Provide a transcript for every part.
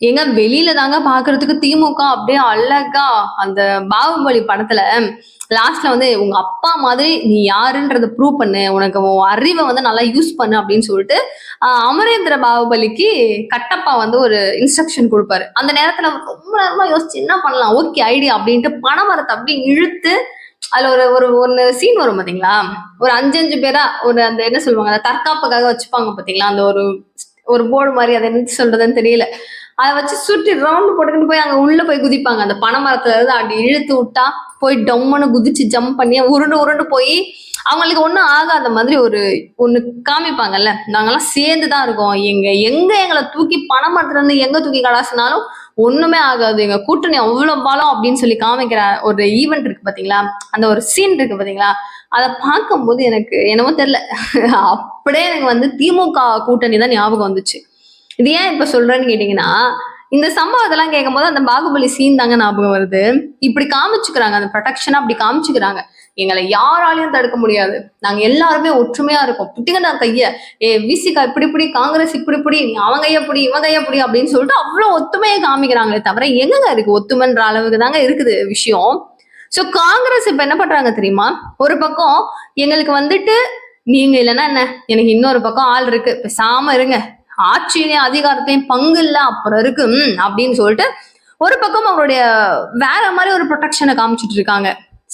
ஏங்க வெளியில தாங்க பாக்குறதுக்கு திமுக அப்படியே அழகா அந்த பாகுபலி படத்துல லாஸ்ட்ல வந்து உங்க அப்பா மாதிரி நீ யாருன்றத ப்ரூவ் பண்ணு உனக்கு உன் அறிவை வந்து நல்லா யூஸ் பண்ணு அப்படின்னு சொல்லிட்டு அமரேந்திர பாகுபலிக்கு கட்டப்பா வந்து ஒரு இன்ஸ்ட்ரக்ஷன் கொடுப்பாரு. அந்த நேரத்துல ரொம்ப நேரமா யோசிச்சு என்ன பண்ணலாம் ஓகே ஐடியா அப்படின்ட்டு பனைமரத்தை அப்படியே இழுத்து அதுல ஒரு ஒரு ஒன்னு சீன் வரும் பாத்தீங்களா? ஒரு அஞ்சு அஞ்சு பேரா ஒரு அந்த என்ன சொல்லுவாங்க அந்த தற்காப்புக்காக வச்சுப்பாங்க பாத்தீங்களா? அந்த ஒரு ஒரு போர்டு மாதிரி அதை என்ன சொல்றதுன்னு தெரியல. அதை வச்சு சுற்றி ரவுண்ட் போட்டுக்கிட்டு போய் அங்க உள்ள போய் குதிப்பாங்க. அந்த பனை மரத்துல இருந்து அப்படி இழுத்து விட்டா போய் டம்முன்னு குதிச்சு ஜம்ப் பண்ணி உருண்டு உருண்டு போய் அவங்களுக்கு ஒன்றும் ஆகாத மாதிரி ஒரு ஒன்று காமிப்பாங்கல்ல. நாங்கெல்லாம் சேர்ந்து தான் இருக்கோம். எங்க எங்க எங்களை தூக்கி பணம் இருந்து எங்க தூக்கி கடாசினாலும் ஒண்ணுமே ஆகாது. எங்க கூட்டணி அவ்வளோ பலம் அப்படின்னு சொல்லி காமிக்கிற ஒரு ஈவெண்ட் இருக்கு பாத்தீங்களா? அந்த ஒரு சீன் இருக்கு பாத்தீங்களா? அதை பார்க்கும்போது எனக்கு என்னமோ தெரியல. அப்படியே எனக்கு வந்து திமுக கூட்டணி தான் ஞாபகம் வந்துச்சு. இது ஏன் இப்ப சொல்றேன்னு கேட்டீங்கன்னா இந்த சம்பவத்தெல்லாம் கேட்கும் போது அந்த பாகுபலி சீன் தாங்க ஞாபகம் வருது. இப்படி காமிச்சுக்கிறாங்க அந்த ப்ரொடெக்ஷனா அப்படி காமிச்சுக்கிறாங்க. எங்களை யாராலையும் தடுக்க முடியாது. நாங்க எல்லாருமே ஒற்றுமையா இருக்கோம். புட்டிங்கடா கைய ஏ விசிகா இப்படி இப்படி காங்கிரஸ் இப்படி இப்படி அவங்க எப்படி இவங்க எப்படி அப்படின்னு சொல்லிட்டு அவ்வளவு ஒத்துமையை காமிக்கிறாங்களே தவிர எங்கங்க இருக்கு? ஒத்துமைன்ற அளவுக்கு தாங்க இருக்குது விஷயம். சோ காங்கிரஸ் இப்ப என்ன பண்றாங்க தெரியுமா? ஒரு பக்கம் எங்களுக்கு வந்துட்டு நீங்க இல்லைன்னா என்ன? எனக்கு இன்னொரு பக்கம் ஆள் இருக்கு. பேசாம இருங்க. ஆட்சியிலையும் அதிகாரத்தையும் பங்கு இல்ல அப்புறம் இருக்கும் அப்படின்னு சொல்லிட்டு ஒரு பக்கம் அவருடைய வேற மாதிரி ஒரு ப்ரொடெக்ஷனை காமிச்சிட்டு இருக்காங்க.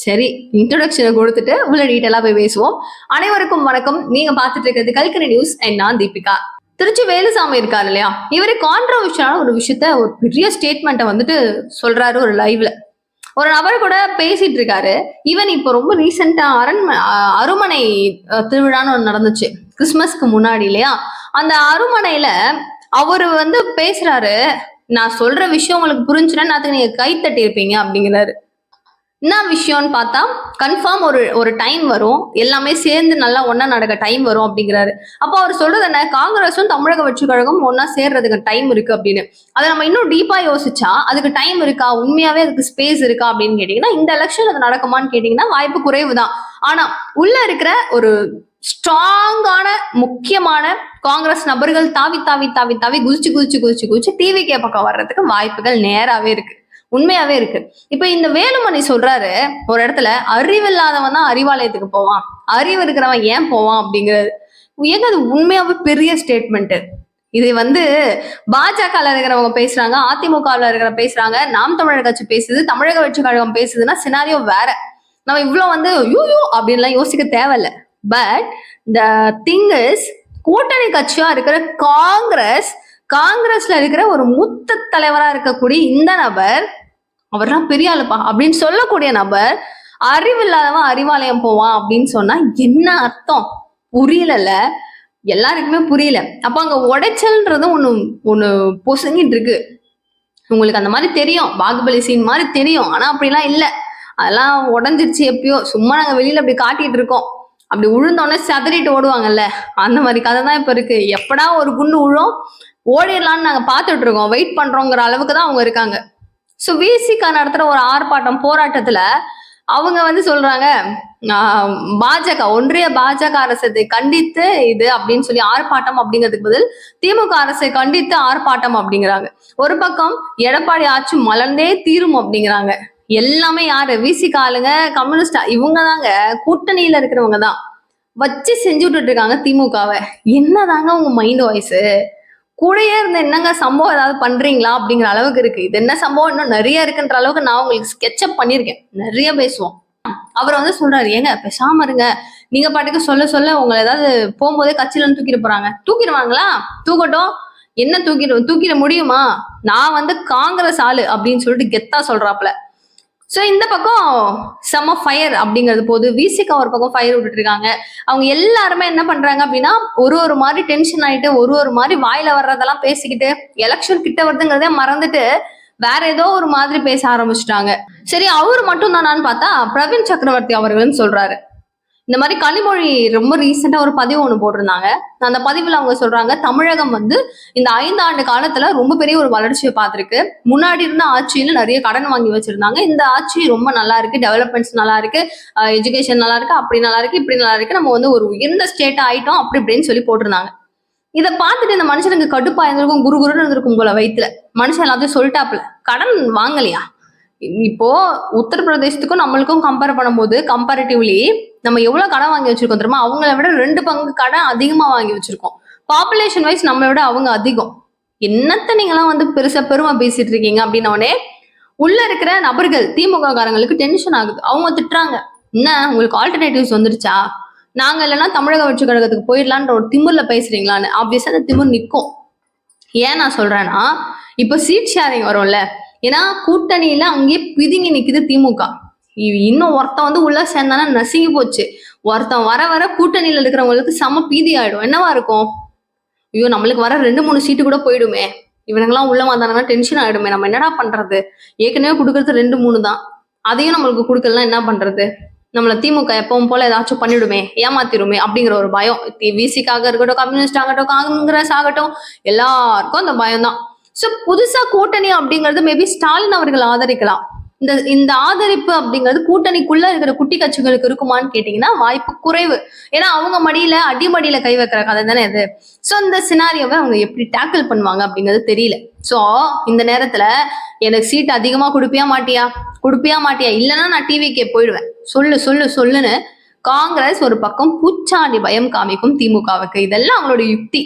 சரி இன்ட்ரோடக்ஷனை கொடுத்துட்டு உள்ள டீட்டெயிலா போய் பேசுவோம். அனைவருக்கும் வணக்கம். நீங்க பார்த்துட்டு இருக்கிறது கல்கரி நியூஸ் அண்ட் நான் தீபிகா. திருச்சி வேலுசாமி இருக்காரு இல்லையா? இவர் கான்ட்ரவர்ஷியலான ஒரு விஷயத்த ஒரு பெரிய ஸ்டேட்மெண்ட்டை வந்துட்டு சொல்றாரு ஒரு லைவ்ல ஒரு நபர் கூட பேசிட்டு இருக்காரு. ஈவன் இப்போ ரொம்ப ரீசெண்டா அரண்மனை அருமனை திருவிழான்னு ஒன்று நடந்துச்சு. கிறிஸ்மஸ்க்கு முன்னாடி இல்லையா? அந்த அருமனையில அவரு வந்து பேசுறாரு நான் சொல்ற விஷயம் உங்களுக்கு புரிஞ்சுன்னா அதுக்கு நீங்க கை தட்டி இருப்பீங்க அப்படிங்கிறாரு. என்ன விஷயம்னு பார்த்தா கன்ஃபார்ம் ஒரு ஒரு டைம் வரும். எல்லாமே சேர்ந்து நல்லா ஒன்னா நடக்க டைம் வரும் அப்படிங்கிறாரு. அப்போ அவர் சொல்றது என்ன? காங்கிரஸும் தமிழக வெற்றி கழகம் ஒன்னா சேர்றதுக்கு டைம் இருக்கு அப்படின்னு. அதை நம்ம இன்னும் டீப்பா யோசிச்சா அதுக்கு டைம் இருக்கா? உண்மையாவே அதுக்கு ஸ்பேஸ் இருக்கா? அப்படின்னு கேட்டீங்கன்னா இந்த எலெக்ஷன் அது நடக்குமான்னு கேட்டீங்கன்னா வாய்ப்பு குறைவு தான் ஆனா உள்ள இருக்கிற ஒரு ஸ்ட்ராங்கான முக்கியமான காங்கிரஸ் நபர்கள் தாவி தாவி தாவி தாவி குதிச்சு குதிச்சு குதிச்சு குதிச்சு டிவிகே பக்கம் வர்றதுக்கு வாய்ப்புகள் நேராவே இருக்கு. உண்மையாவே இருக்கு. இப்ப இந்த வேலுமணி சொல்றாரு ஒரு இடத்துல அறிவில்லாதவன் தான் அறிவாலயத்துக்கு போவான். அறிவு இருக்கிறவன் ஏன் போவான் அப்படிங்கிறது. ஏங்க அது உண்மையாவே பெரிய ஸ்டேட்மெண்ட் இது வந்து பாஜக இருக்கிறவங்க பேசுறாங்க அதிமுகவில் இருக்கிற பேசுறாங்க நாம் தமிழர் கட்சி பேசுது தமிழக வெற்றி கழகம் பேசுதுன்னா சினாரியோ வேற. நம்ம இவ்வளவு வந்து யூ அப்படின்லாம் யோசிக்க தேவையில்ல. பட் த திங் இஸ் கூட்டணி கட்சியா இருக்கிற காங்கிரஸ் காங்கிரஸ்ல இருக்கிற ஒரு மூத்த தலைவரா இருக்கக்கூடிய இந்த நபர் அவர்லாம் பெரிய ஆளுப்பா அப்படின்னு சொல்லக்கூடிய நபர் அறிவில்லாதவன் அறிவாலயம் போவான் அப்படின்னு சொன்னா என்ன அர்த்தம்? புரியலல்ல. எல்லாருக்குமே புரியல. அப்ப அங்க உடைச்சல்ன்றதும் ஒண்ணு ஒண்ணு பொசுங்கிட்டு இருக்கு. உங்களுக்கு அந்த மாதிரி தெரியும். பாகுபலி சீன் மாதிரி தெரியும். ஆனா அப்படிலாம் இல்ல. அதெல்லாம் உடஞ்சிருச்சு எப்பயோ. சும்மா நாங்க வெளியில அப்படி காட்டிட்டு இருக்கோம். அப்படி உழுந்தோடனே சதறிட்டு ஓடுவாங்கல்ல அந்த மாதிரி கதை தான் இப்ப இருக்கு. எப்படா ஒரு குண்டு உழும்? ஓடிடலாம்னு நாங்க பார்த்துட்டு இருக்கோம். வெயிட் பண்றோங்கிற அளவுக்கு தான் அவங்க இருக்காங்க. ஸோ விசிகா நடத்துற ஒரு ஆர்ப்பாட்டம் போராட்டத்துல அவங்க வந்து சொல்றாங்க ஆஹ், பாஜக ஒன்றிய பாஜக அரசை கண்டித்து இது அப்படின்னு சொல்லி ஆர்ப்பாட்டம் அப்படிங்கிறதுக்கு பதில் திமுக அரசை கண்டித்து ஆர்ப்பாட்டம் அப்படிங்கிறாங்க. ஒரு பக்கம் எடப்பாடி ஆட்சி மலர்ந்தே தீரும் அப்படிங்கிறாங்க. எல்லாமே யாரு? விசிக ஆளுங்க கம்யூனிஸ்ட் இவங்க தாங்க கூட்டணியில இருக்கிறவங்க தான் வச்சு செஞ்சு விட்டுட்டு இருக்காங்க திமுகவை. என்னதாங்க உங்க மைண்ட் வாய்ஸ் கூடயே இருந்த என்னங்க சம்பவம் ஏதாவது பண்றீங்களா அப்படிங்கிற அளவுக்கு இருக்கு. இது என்ன சம்பவம்? இன்னும் நிறைய இருக்குன்ற அளவுக்கு நான் உங்களுக்கு ஸ்கெட்சப் பண்ணியிருக்கேன். நிறைய பேசுவோம். அவர் வந்து சொல்றாரு ஏங்க பேசாம இருங்க. நீங்க பாட்டுக்கு சொல்ல சொல்ல உங்களை ஏதாவது போகும்போதே கட்சியில தூக்கிட்டு போறாங்க. தூக்கிடுவாங்களா? தூக்கட்டும். என்ன தூக்கிடு தூக்கிட முடியுமா? நான் வந்து காங்கிரஸ் ஆளு அப்படின்னு சொல்லிட்டு கெத்தா சொல்றாப்ல ஸோ இந்த பக்கம் செம ஃபயர் அப்படிங்கிறது போது விசிகா ஒரு பக்கம் ஃபயர் விட்டுட்டு இருக்காங்க அவங்க எல்லாருமே என்ன பண்றாங்க அப்படின்னா ஒரு ஒரு மாதிரி டென்ஷன் ஆயிட்டு ஒரு ஒரு மாதிரி வாயில வர்றதெல்லாம் பேசிக்கிட்டு எலெக்ஷன் கிட்ட வருதுங்கிறதே மறந்துட்டு வேற ஏதோ ஒரு மாதிரி பேச ஆரம்பிச்சுட்டாங்க. சரி அவரு மட்டும் தானான்னு பார்த்தா பிரவீன் சக்கரவர்த்தி அவர்கள்னு சொல்றாரு. இந்த மாதிரி கனிமொழி ரொம்ப ரீசெண்டா ஒரு பதிவு ஒன்று போட்டிருந்தாங்க. அந்த பதிவுல அவங்க சொல்றாங்க தமிழகம் வந்து இந்த ஐந்து ஆண்டு காலத்துல ரொம்ப பெரிய ஒரு வளர்ச்சியை பார்த்துருக்கு. முன்னாடி இருந்த ஆட்சியில நிறைய கடன் வாங்கி வச்சிருந்தாங்க. இந்த ஆட்சி ரொம்ப நல்லா இருக்கு டெவலப்மெண்ட்ஸ் நல்லா இருக்கு எஜுகேஷன் நல்லா இருக்கு அப்படி நல்லா இருக்கு இப்படி நல்லா இருக்கு நம்ம வந்து ஒரு உயர்ந்த ஸ்டேட் ஆயிட்டோம் அப்படி இப்படின்னு சொல்லி போட்டிருந்தாங்க. இதை பார்த்துட்டு இந்த மனுஷனுக்கு கடுப்பா இருந்திருக்கும் குரு குருன்னு இருந்திருக்கும் போல வயிற்றுல மனுஷன் எல்லாத்தையும் சொல்லிட்டாப்புல கடன் வாங்கலையா? இப்போ உத்தரப்பிரதேசத்துக்கும் நம்மளுக்கும் கம்பேர் பண்ணும்போது கம்பேரிட்டிவ்லி நம்ம எவ்வளவு கடன் வாங்கி வச்சிருக்கோம் தெரியுமா? அவங்கள விட ரெண்டு பங்கு கடன் அதிகமா வாங்கி வச்சிருக்கோம். பாப்புலேஷன் வைஸ் நம்மளை விட அவங்க அதிகம். என்னத்த நீங்களாம் வந்து பெருசா பெருமை பேசிட்டு இருக்கீங்க அப்படின்னோடனே உள்ள இருக்கிற நபர்கள் திமுக காரங்களுக்கு டென்ஷன் ஆகுது. அவங்க திட்டுறாங்க. என்ன உங்களுக்கு ஆல்டர்னேட்டிவ்ஸ் வந்துருச்சா? நாங்க இல்லைன்னா தமிழக வெற்றி கழகத்துக்கு போயிடலான்ற ஒரு திமிர்ல பேசுறீங்களான்னு. ஆப்வியஸா அந்த திமிர் நிற்கும் ஏன் நான் சொல்றேன்னா இப்போ சீட் ஷேரிங் வரும்ல. ஏன்னா கூட்டணியில அங்கேயே பிதுங்கி நிக்குது திமுக. இ- இன்னும் ஒருத்தன் வந்து உள்ள சேர்ந்தானா நசுங்கி போச்சு. ஒருத்தன் வர வர கூட்டணியில இருக்கிறவங்களுக்கு செம பீதி ஆயிடும். என்னவா இருக்கும்? ஐயோ நம்மளுக்கு வர ரெண்டு மூணு சீட்டு கூட போயிடுமே. இவனுங்கெல்லாம் உள்ள வந்தாங்கன்னா டென்ஷன் ஆயிடுமே. நம்ம என்னடா பண்றது? ஏற்கனவே கொடுக்கறது ரெண்டு மூணு தான். அதையும் நம்மளுக்கு கொடுக்கலாம் என்ன பண்றது? நம்மள திமுக எப்பவும் போல ஏதாச்சும் பண்ணிடுமே ஏமாத்திடுமே அப்படிங்கிற ஒரு பயம். விசிக்காக இருக்கட்டும் கம்யூனிஸ்ட் ஆகட்டும் காங்கிரஸ் ஆகட்டும் எல்லாருக்கும் அந்த பயம் தான். ஸோ புதுசா கூட்டணி அப்படிங்கிறது மேபி ஸ்டாலின் அவர்கள் ஆதரிக்கலாம். இந்த இந்த ஆதரிப்பு அப்படிங்கிறது கூட்டணிக்குள்ள இருக்கிற குட்டி கட்சிகளுக்கு இருக்குமான்னு கேட்டீங்கன்னா வாய்ப்பு குறைவு. ஏன்னா அவங்க மடியில அடிமடியில கை வைக்கிற கதை தானே இது ஸோ இந்த சினாரியோவை அவங்க எப்படி டேக்கிள் பண்ணுவாங்க அப்படிங்கிறது தெரியல. ஸோ இந்த நேரத்துல எனக்கு சீட் அதிகமா கொடுப்பியா மாட்டியா? கொடுப்பியா மாட்டியா? இல்லைன்னா நான் டிவிக்கே போயிடுவேன். சொல்லு சொல்லு சொல்லுன்னு காங்கிரஸ் ஒரு பக்கம் பூச்சாண்டி பயம் காமிக்கும் திமுகவுக்கு. இதெல்லாம் அவங்களோட யுக்தி.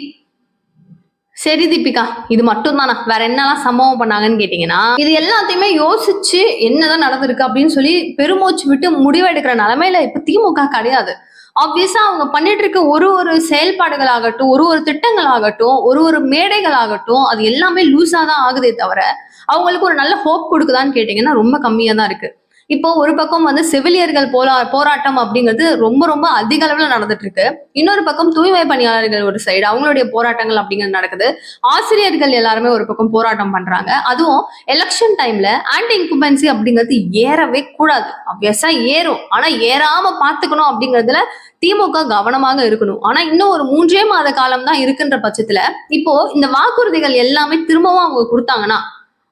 சரி தீபிகா இது மட்டும் தானா வேற என்னெல்லாம் சம்பவம் பண்ணாங்கன்னு கேட்டீங்கன்னா இது எல்லாத்தையுமே யோசிச்சு என்னதான் நடந்திருக்கு அப்படின்னு சொல்லி பெருமூச்சு விட்டு முடிவெடுக்கிற நிலைமையில இப்ப திமுக கிடையாது. ஆப்வியஸா அவங்க பண்ணிட்டு இருக்க ஒரு ஒரு செயல்பாடுகள் ஆகட்டும் ஒரு ஒரு திட்டங்கள் ஆகட்டும் ஒரு ஒரு மேடைகள் ஆகட்டும் அது எல்லாமே லூஸா தான் ஆகுதே தவிர அவங்களுக்கு ஒரு நல்ல ஹோப் கொடுக்குதான்னு கேட்டீங்கன்னா ரொம்ப கம்மியா தான் இருக்கு. இப்போ ஒரு பக்கம் வந்து செவிலியர்கள் போரா போராட்டம் அப்படிங்கிறது ரொம்ப ரொம்ப அதிக அளவில் நடந்துட்டு இருக்கு இன்னொரு பக்கம் தூய்மை பணியாளர்கள் ஒரு சைடு அவங்களுடைய போராட்டங்கள் அப்படிங்கிறது நடக்குது. ஆசிரியர்கள் எல்லாருமே ஒரு பக்கம் போராட்டம் பண்றாங்க. அதுவும் எலெக்ஷன் டைம்ல ஆன்டி இன்குபென்சி அப்படிங்கிறது ஏறவே கூடாது. அப்வியஸா ஏறும். ஆனா ஏறாம பாத்துக்கணும் அப்படிங்கிறதுல திமுக கவனமாக இருக்கணும். ஆனா இன்னும் ஒரு மூன்றே மாத காலம் தான் இருக்குன்ற பட்சத்துல இப்போ இந்த வாக்குறுதிகள் எல்லாமே திரும்பவும் அவங்க கொடுத்தாங்கன்னா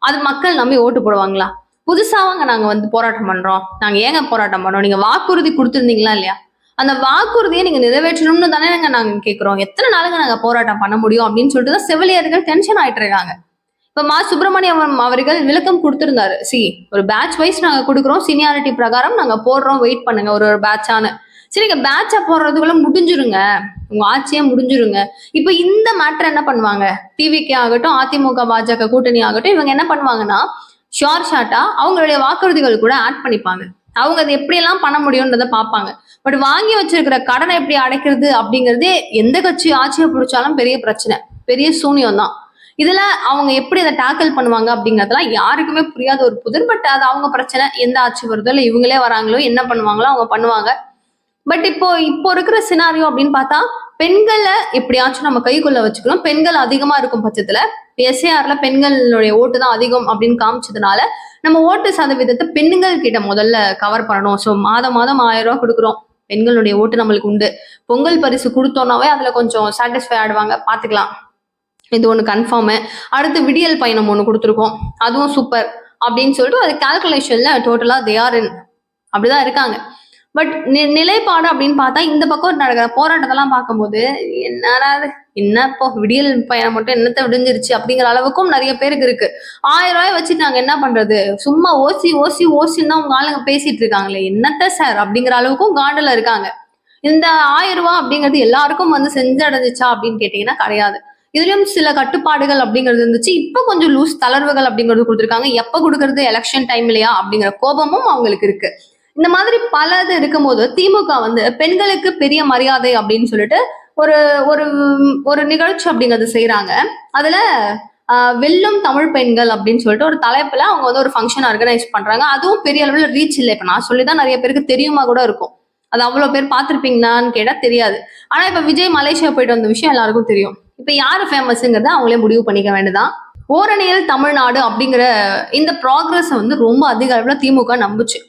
அது மக்கள் நம்பி ஓட்டு போடுவாங்களா? புதுசாவாங்க நாங்க வந்து போராட்டம் பண்றோம். நாங்க ஏங்க போராட்டம் பண்றோம்? நீங்க வாக்குறுதி கொடுத்துருந்தீங்களா இல்லையா? அந்த வாக்குறுதியை நீங்க நிறைவேற்றணும்னு தானே நாங்க கேட்கிறோம் எத்தனை நாளுங்க நாங்க போராட்டம் பண்ண முடியும் அப்படின்னு சொல்லிட்டு தான் செவிலியர்கள் டென்ஷன் ஆயிட்டு இருக்காங்க. இப்ப மா சுப்பிரமணியம் அவர்கள் விளக்கம் கொடுத்திருந்தாரு. சி ஒரு பேட்ச் வைஸ் நாங்க கொடுக்குறோம். சீனியாரிட்டி பிரகாரம் நாங்க போடுறோம். வெயிட் பண்ணுங்க. ஒரு ஒரு பேட்சானு சரி நீங்க பேட்சா போடுறதுக்குள்ள முடிஞ்சிருங்க. உங்க ஆட்சியே முடிஞ்சிருங்க. இப்ப இந்த மேட்டர் என்ன பண்ணுவாங்க? டிவிகே ஆகட்டும் அதிமுக பாஜக கூட்டணி ஆகட்டும் இவங்க என்ன பண்ணுவாங்கன்னா ஷார் ஷார்ட்டா அவங்களுடைய வாக்குறுதிகள் கூட ஆட் பண்ணிப்பாங்க. அவங்க அதை எப்படியெல்லாம் பண்ண முடியும்ன்றத பார்ப்பாங்க. பட் வாங்கி வச்சிருக்கிற கடனை எப்படி அடைக்கிறது அப்படிங்கிறதே எந்த கட்சி ஆட்சியை பிடிச்சாலும் பெரிய பிரச்சனை. பெரிய சூனியம் தான் இதுல அவங்க எப்படி அதை டேக்கிள் பண்ணுவாங்க அப்படிங்கிறதெல்லாம் யாருக்குமே புரியாத ஒரு புதிர். பட் அது அவங்க பிரச்சனை. எந்த ஆட்சி வருதோ இல்லை இவங்களே வராங்களோ என்ன பண்ணுவாங்களோ அவங்க பண்ணுவாங்க. பட் இப்போ இப்போ இருக்கிற சினாரியோ அப்படின்னு பார்த்தா பெண்களை எப்படியாச்சும் நம்ம கைக்குள்ள வச்சுக்கணும். பெண்கள் அதிகமா இருக்கும் பட்சத்துல எஸ்ஏஆர்ல பெண்களுடைய ஓட்டு தான் அதிகம் அப்படின்னு காமிச்சதுனால நம்ம ஓட்டு சதவீதத்தை பெண்கள் கிட்ட முதல்ல கவர் பண்ணணும். ஸோ மாதம் மாதம் ஆயிரம் ரூபாய் கொடுக்குறோம். பெண்களுடைய ஓட்டு நம்மளுக்கு உண்டு. பொங்கல் பரிசு கொடுத்தோம்னாவே அதுல கொஞ்சம் சாட்டிஸ்ஃபை ஆடுவாங்க பாத்துக்கலாம் இது ஒன்று கன்ஃபார்மு அடுத்து விடியல் பயணம் ஒன்று கொடுத்துருக்கோம். அதுவும் சூப்பர் அப்படின்னு சொல்லிட்டு அது கால்குலேஷன்ல டோட்டலா தே ஆர் இன் அப்படிதான் இருக்காங்க. பட் நிலைப்பாடு அப்படின்னு பார்த்தா இந்த பக்கம் நடக்கிற போராட்டத்தெல்லாம் பார்க்கும்போது என்னடா என்ன இப்போ விடியல் பயணம் மட்டும் என்னத்த விடிஞ்சிருச்சு அப்படிங்கிற அளவுக்கும் நிறைய பேருக்கு இருக்கு. ஆயிரம் ரூபாய் வச்சுட்டு நாங்க என்ன பண்றது? சும்மா ஓசி ஓசி ஓசின்னு தான் உங்க ஆளுங்க பேசிட்டு இருக்காங்களே. என்னத்த சார் அப்படிங்கிற அளவுக்கும் காண்டில் இருக்காங்க. இந்த ஆயிரம் ரூபாய் அப்படிங்கிறது எல்லாருக்கும் வந்து செஞ்சடைஞ்சிச்சா அப்படின்னு கேட்டீங்கன்னா கிடையாது. இதுலயும் சில கட்டுப்பாடுகள் அப்படிங்கிறது இருந்துச்சு. இப்போ கொஞ்சம் லூஸ் தளர்வுகள் அப்படிங்கிறது கொடுத்துருக்காங்க. எப்ப கொடுக்கறது? எலெக்ஷன் டைம்லயா அப்படிங்கிற கோபமும் அவங்களுக்கு இருக்கு. இந்த மாதிரி பலது இருக்கும்போது திமுக வந்து பெண்களுக்கு பெரிய மரியாதை அப்படின்னு சொல்லிட்டு ஒரு ஒரு ஒரு நிகழ்ச்சி அப்படிங்கிறது செய்யறாங்க அதுல வெல்லும் தமிழ் பெண்கள் அப்படின்னு சொல்லிட்டு ஒரு தலைப்புல அவங்க வந்து ஒரு ஃபங்க்ஷன் ஆர்கனைஸ் பண்றாங்க. அதுவும் பெரிய அளவுல ரீச் இல்லை. இப்ப நான் சொல்லிதான் நிறைய பேருக்கு தெரியுமா கூட இருக்கும். அது அவ்வளவு பேர் பார்த்துருப்பீங்களான்னு கேட்டா தெரியாது. ஆனா இப்ப விஜய் மலேசியா போயிட்டு வந்த விஷயம் எல்லாருக்கும் தெரியும். இப்ப யாரு ஃபேமஸ்ங்கிறத அவங்களே முடிவு பண்ணிக்க வேண்டியதான் ஓரணியல் தமிழ்நாடு அப்படிங்கிற இந்த ப்ராக்ரஸ் வந்து ரொம்ப அதிக அளவுல திமுக நம்புச்சு.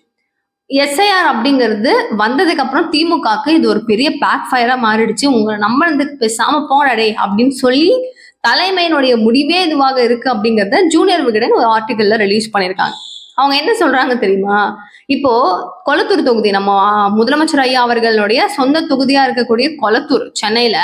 எஸ்ஐஆர் அப்படிங்கிறது வந்ததுக்கு அப்புறம் திமுகக்கு இது ஒரு பெரிய பேக் ஃபயரா மாறிடுச்சு. உங்களை இருந்து பேசாம போனடே அப்படின்னு சொல்லி தலைமையினுடைய முடிவே இதுவாக இருக்கு அப்படிங்கறத ஜூனியர் விகடன் ஒரு ஆர்டிக்கல்ல ரிலீஸ் பண்ணியிருக்காங்க. அவங்க என்ன சொல்றாங்க தெரியுமா? இப்போ கொளத்தூர் தொகுதி நம்ம முதலமைச்சர் ஐயா அவர்களுடைய சொந்த தொகுதியா இருக்கக்கூடிய கொளத்தூர் சென்னையில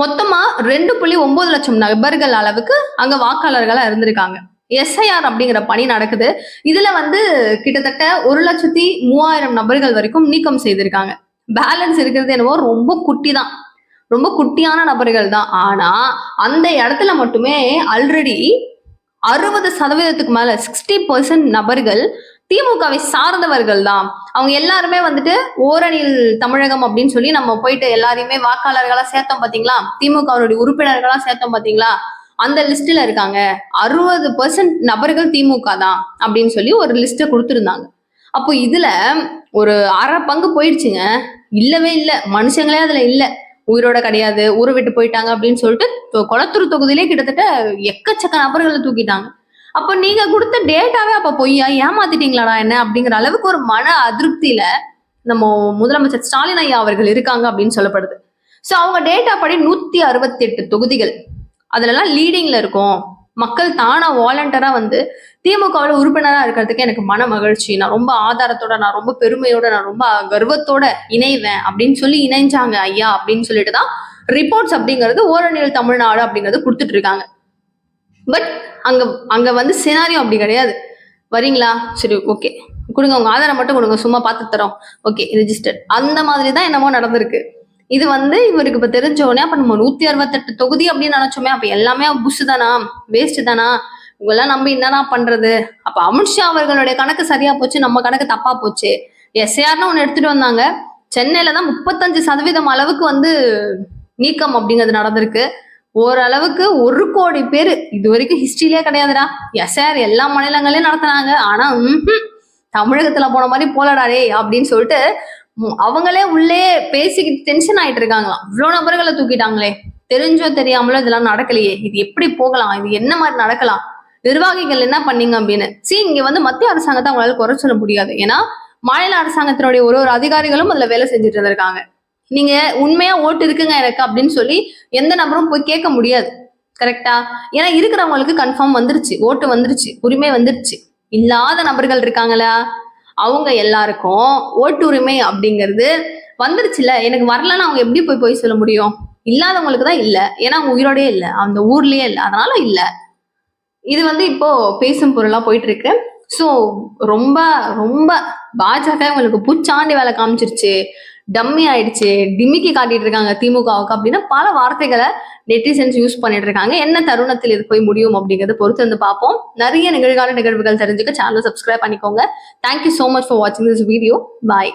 மொத்தமா ரெண்டு புள்ளி ஒன்பது லட்சம் நபர்கள் அளவுக்கு அங்க வாக்காளர்களா இருந்திருக்காங்க. எஸ்ஐஆர் அப்படிங்கிற பணி நடக்குது. இதுல வந்து கிட்டத்தட்ட ஒரு லட்சத்தி மூவாயிரம் நபர்கள் வரைக்கும் நீக்கம் செய்திருக்காங்க. பேலன்ஸ் இருக்கிறது என்னவோ ரொம்ப குட்டி தான் ரொம்ப குட்டியான நபர்கள் தான். ஆனா அந்த இடத்துல மட்டுமே ஆல்ரெடி அறுபது சதவீதத்துக்கு மேல சிக்ஸ்டி பர்சன்ட் நபர்கள் திமுகவை சார்ந்தவர்கள் தான். அவங்க எல்லாருமே வந்துட்டு ஓரணியில் தமிழகம் அப்படின்னு சொல்லி நம்ம போயிட்டு எல்லாரையுமே வாக்காளர்களா சேர்த்தோம் பாத்தீங்களா? திமுகவுடைய உறுப்பினர்களா சேர்த்தோம் பாத்தீங்களா? அந்த லிஸ்ட்ல இருக்காங்க. அறுபது பர்சன்ட் நபர்கள் திமுக தான் அப்படின்னு சொல்லி ஒரு லிஸ்ட்டை கொடுத்துருந்தாங்க. அப்போ இதுல ஒரு அரை பங்கு போயிடுச்சுங்க. இல்லவே இல்லை. மனுஷங்களே அதுல இல்ல. உயிரோட கிடையாது. ஊரை விட்டு போயிட்டாங்க அப்படின்னு சொல்லிட்டு தொ- கொளத்தூர் தொகுதியிலே கிட்டத்தட்ட எக்கச்சக்க நபர்களை தூக்கிட்டாங்க. அப்போ நீங்க கொடுத்த டேட்டாவே அப்ப பொய்யா? ஏமாத்திட்டீங்களாடா என்ன? அப்படிங்கிற அளவுக்கு ஒரு மன அதிருப்தியில நம்ம முதலமைச்சர் ஸ்டாலின் ஐயா அவர்கள் இருக்காங்க அப்படின்னு சொல்லப்படுது. சோ அவங்க டேட்டா படி நூத்தி அறுபத்தி எட்டு தொகுதிகள் அதுலலாம் லீடிங்ல இருக்கும். மக்கள் தானா வாலண்டரா வந்து திமுகவில் உறுப்பினராக இருக்கிறதுக்கு எனக்கு மன மகிழ்ச்சி. நான் ரொம்ப ஆதாரத்தோட நான் ரொம்ப பெருமையோட நான் ரொம்ப கர்வத்தோட இணைவேன் அப்படின்னு சொல்லி இணைஞ்சாங்க ஐயா அப்படின்னு சொல்லிட்டு தான் ரிப்போர்ட்ஸ் அப்படிங்கிறது ஓரணியல் தமிழ்நாடு அப்படிங்கிறது கொடுத்துட்டு இருக்காங்க. பட் அங்க அங்க வந்து சினாரியம் அப்படி கிடையாது. வரீங்களா? சரி ஓகே கொடுங்க உங்க ஆதாரம் மட்டும் கொடுங்க. சும்மா பார்த்து தரோம் ஓகே ரிஜிஸ்டர் அந்த மாதிரி தான் என்னமோ நடந்திருக்கு. இது வந்து இவருக்கு இப்ப தெரிஞ்ச உடனே அப்ப நம்ம நூத்தி அறுபத்தெட்டு தொகுதி அப்படின்னு நினைச்சோமே அப்ப எல்லாமே புஷ் தானா? வேஸ்ட் தானா? இவங்கெல்லாம் நம்ம என்னடா பண்றது? அப்ப அமித்ஷா அவர்களுடைய கணக்கு சரியா போச்சு நம்ம கணக்கு தப்பா போச்சு. எஸ்ஏஆர்னு ஒண்ணு எடுத்துட்டு வந்தாங்க. சென்னையில தான் முப்பத்தஞ்சு சதவீதம் அளவுக்கு வந்து நீக்கம் அப்படிங்கிறது நடந்திருக்கு. ஓரளவுக்கு ஒரு கோடி பேர் இது வரைக்கும் ஹிஸ்டரியிலே கிடையாதுடா. எஸ்ஆர் எல்லா மாநிலங்களையும் நடத்துனாங்க. ஆனா தமிழகத்துல போன மாதிரி போலடாரே அப்படின்னு சொல்லிட்டு அவங்களே உள்ளே பேசிக்கிட்டு டென்ஷன் ஆயிட்டு இருக்காங்களாம் இவ்வளவு நபர்களை தூக்கிட்டாங்களே. தெரிஞ்சோ தெரியாமலோ இதெல்லாம் நடக்கலையே. இது எப்படி போகலாம்? இது என்ன மாதிரி நடக்கலாம்? நிர்வாகிகள் என்ன பண்ணீங்க அப்படின்னு. சி இங்க வந்து மத்திய அரசாங்கத்தை அவங்களால குறை சொல்ல முடியாது. ஏன்னா மாநில அரசாங்கத்தினுடைய ஒரு ஒரு அதிகாரிகளும் அதுல வேலை செஞ்சுட்டு இருந்திருக்காங்க. நீங்க உண்மையா ஓட்டு இருக்குங்க எனக்கு அப்படின்னு சொல்லி எந்த நபரும் போய் கேட்க முடியாது. கரெக்டா ஏன்னா இருக்கிறவங்களுக்கு கன்ஃபார்ம் வந்துருச்சு. ஓட்டு வந்துருச்சு. உரிமை வந்துருச்சு. இல்லாத நபர்கள் இருக்காங்களா? அவங்க எல்லாருக்கும் ஓட்டுரிமை அப்படிங்கிறது வந்துருச்சுல எனக்கு வரலன்னா அவங்க எப்படி போய் போய் சொல்ல முடியும்? இல்லாதவங்களுக்கு தான் இல்லை. ஏன்னா அவங்க உயிரோடயே இல்லை. அந்த ஊர்லயே இல்லை. அதனால இல்லை. இது வந்து இப்போ பேசும் பொருளா போயிட்டு இருக்கு ஸோ ரொம்ப ரொம்ப பாஜக உங்களுக்கு பூச்சாண்டி வேலை காமிச்சிருச்சு. டம்மி ஆயிடுச்சு. டிமிக்கி காட்டிட்டு இருக்காங்க திமுகவுக்கு அப்படின்னு பல வார்த்தைகளை நெட்டிசன்ஸ் யூஸ் பண்ணிட்டு இருக்காங்க. என்ன தருணத்தில் இது போய் முடியும் அப்படிங்கறத பொறுத்து வந்து பார்ப்போம். நிறைய நிகழ்கால நிகழ்வுகள் தெரிஞ்சுக்க சேனல் சப்ஸ்கிரைப் பண்ணிக்கோங்க. Thank you so much for வாட்சிங் திஸ் வீடியோ பாய்